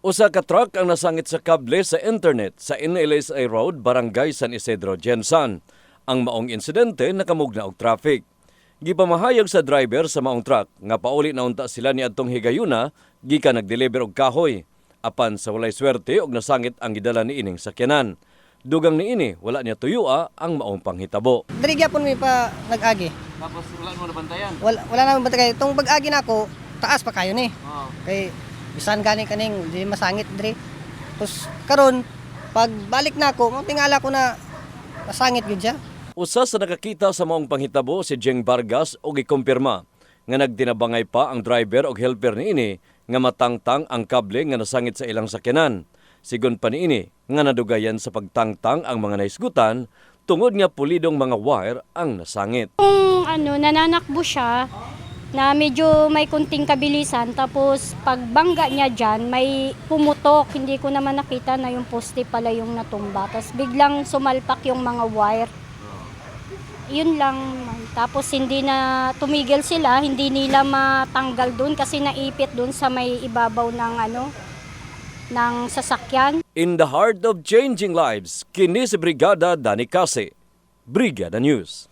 Usa ka truck ang nasangit sa kable sa internet sa NLSA Road, Barangay San Isidro, Jensan. Ang maong insidente nakamugna og traffic. Gipamahayag sa driver sa maong truck nga pauli na unta sila ni adtong higayuna gikan nagdeliver og kahoy. Apan sa walay swerte og nasangit ang gidala ni ining sakyanan. Dugang ni ini wala niya tuyua ang maong panghitabo. Diri gyapon mi pa nag-agi. Tapos wala mo nabantayan. Wala wala naman ba kay tong pag-agi nako taas pa kayo ni. Kay bisan gani kaning di masangit diri. Tapos karon pag balik nako, mo tingala ko na masangit gyud siya. Usa sa nakakita sa maong panghitabo si Jeng Vargas og gikumpirma nga nagtinabangay pa ang driver og helper niini nga matangtang ang kable nga nasangit sa ilang sakyanan. Sigon pa niini nga nadugayan sa pagtangtang ang mga naisgutan tungod nga pulidong mga wire ang nasangit. Kung ano, nananakbo siya na medyo may kunting kabilisan. Tapos pagbangga niya dyan may pumutok. Hindi ko naman nakita na yung poste pala yung natumba. Tapos biglang sumalpak yung mga wire. Yun lang tapos hindi na tumigil sila. Hindi nila matanggal dun kasi naipit dun sa may ibabaw ng ano ng sasakyan. In the heart of changing lives, kini si Brigada Dani Case. Brigada News.